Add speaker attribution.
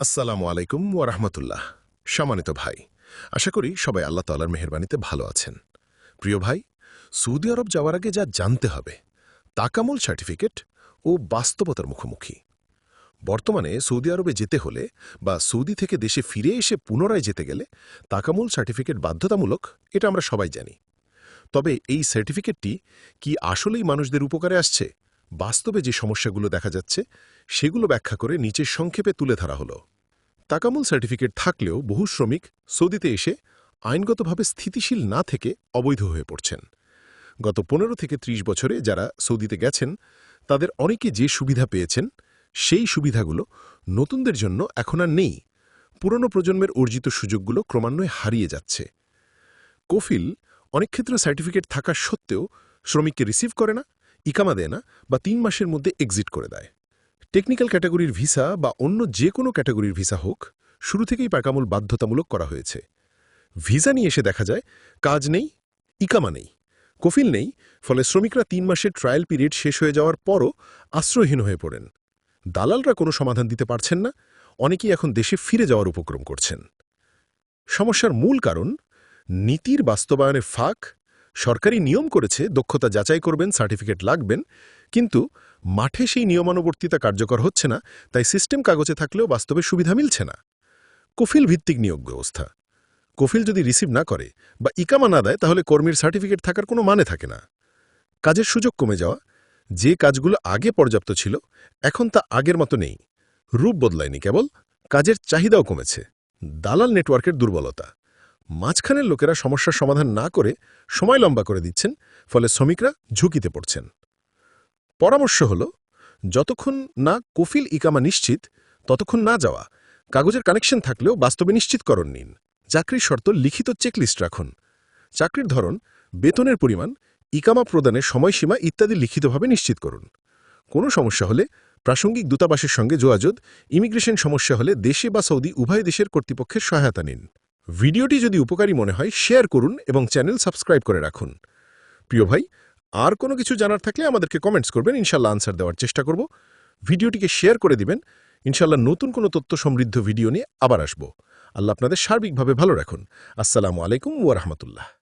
Speaker 1: আসসালামু আলাইকুম ওয়া রাহমাতুল্লাহ। সম্মানিত ভাই, আশা করি সবাই আল্লাহ তালার মেহরবানিতে ভালো আছেন। প্রিয় ভাই, সৌদি আরব যাওয়ার আগে যা জানতে হবে, তাকামুল সার্টিফিকেট ও বাস্তবতার মুখোমুখি। বর্তমানে সৌদি আরবে যেতে হলে বা সৌদি থেকে দেশে ফিরে এসে পুনরায় যেতে গেলে তাকামুল সার্টিফিকেট বাধ্যতামূলক, এটা আমরা সবাই জানি। তবে এই সার্টিফিকেটটি কি আসলেই মানুষদের উপকারে আসছে? বাস্তবে যে সমস্যাগুলো দেখা যাচ্ছে, সেগুলো ব্যাখ্যা করে নিচের সংক্ষেপে তুলে ধরা হলো। তাকামুল সার্টিফিকেট থাকলেও বহু শ্রমিক সৌদিতে এসে আইনগতভাবে স্থিতিশীল না থেকে অবৈধ হয়ে পড়ছেন। গত পনেরো থেকে ৩০ বছরে যারা সৌদিতে গেছেন, তাদের অনেকে যে সুবিধা পেয়েছেন, সেই সুবিধাগুলো নতুনদের জন্য এখন আর নেই। পুরনো প্রজন্মের অর্জিত সুযোগগুলো ক্রমান্বয়ে হারিয়ে যাচ্ছে। কফিল অনেক ক্ষেত্রে সার্টিফিকেট থাকা সত্ত্বেও শ্রমিককে রিসিভ করে না ইকামা দেয় না বা তিন মাসের মধ্যে এক্সিট করে দেয়। টেকনিক্যাল ক্যাটাগরির ভিসা বা অন্য যে কোনো ক্যাটাগরির ভিসা হোক, শুরু থেকেই পাকামূল বাধ্যতামূলক করা হয়েছে। ভিসা নিয়ে এসে দেখা যায়, কাজ নেই, ইকামা নেই, কফিল নেই, ফলে শ্রমিকরা তিন মাসের ট্রায়াল পিরিয়ড শেষ হয়ে যাওয়ার পরও আশ্রয়হীন হয়ে পড়েন। দালালরা কোনো সমাধান দিতে পারছেন না, অনেকেই এখন দেশে ফিরে যাওয়ার উপক্রম করছেন। সমস্যার মূল কারণ, নীতির বাস্তবায়নে ফাঁক সরকারি নিয়ম করেছে দক্ষতা যাচাই করবেন, সার্টিফিকেট লাগবেন, কিন্তু মাঠে সেই নিয়মানুবর্তিতা কার্যকর হচ্ছে না, তাই সিস্টেম কাগজে থাকলেও বাস্তবে সুবিধা মিলছে না। কফিল ভিত্তিক নিয়োগ ব্যবস্থা। কফিল যদি রিসিভ না করে বা ইকামা না দেয়, তাহলে কর্মীর সার্টিফিকেট থাকার কোনো মানে থাকে না। কাজের সুযোগ কমে যাওয়া, যে কাজগুলো আগে পর্যাপ্ত ছিল, এখন তা আগের মতো নেই। রূপ বদলায়নি কেবল, কাজের চাহিদাও কমেছে। দালাল নেটওয়ার্কের দুর্বলতা। মাঝখানের লোকেরা সমস্যার সমাধান না করে সময় লম্বা করে দিচ্ছেন, ফলে শ্রমিকরা ঝুঁকিতে পড়ছেন। পরামর্শ হল, যতক্ষণ না কফিল ইকামা নিশ্চিত, ততক্ষণ না যাওয়া। কাগজের কানেকশন থাকলেও বাস্তবে নিশ্চিতকরণ নিন। চাকরির শর্ত লিখিত চেকলিস্ট রাখুন। চাকরির ধরন, বেতনের পরিমাণ, ইকামা প্রদানের সময়সীমা ইত্যাদি লিখিতভাবে নিশ্চিত করুন। কোনো সমস্যা হলে প্রাসঙ্গিক দূতাবাসের সঙ্গে যোগাযোগ, ইমিগ্রেশন সমস্যা হলে দেশে বা সৌদি উভয় দেশের কর্তৃপক্ষের সহায়তা নিন। ভিডিওটি যদি উপকারী মনে হয় শেয়ার করুন এবং চ্যানেল সাবস্ক্রাইব করে রাখুন। প্রিয় ভাই, আর কোনো কিছু জানার থাকলে আমাদেরকে কমেন্টস করবেন, ইনশাল্লাহ আনসার দেওয়ার চেষ্টা করব। ভিডিওটিকে শেয়ার করে দিবেন, ইনশাল্লাহ নতুন কোনো তথ্য সমৃদ্ধ ভিডিও নিয়ে আবার আসব। আল্লাহ আপনাদের সার্বিকভাবে ভালো রাখুন। আসসালামু আলাইকুম ওয়া রাহমাতুল্লাহ।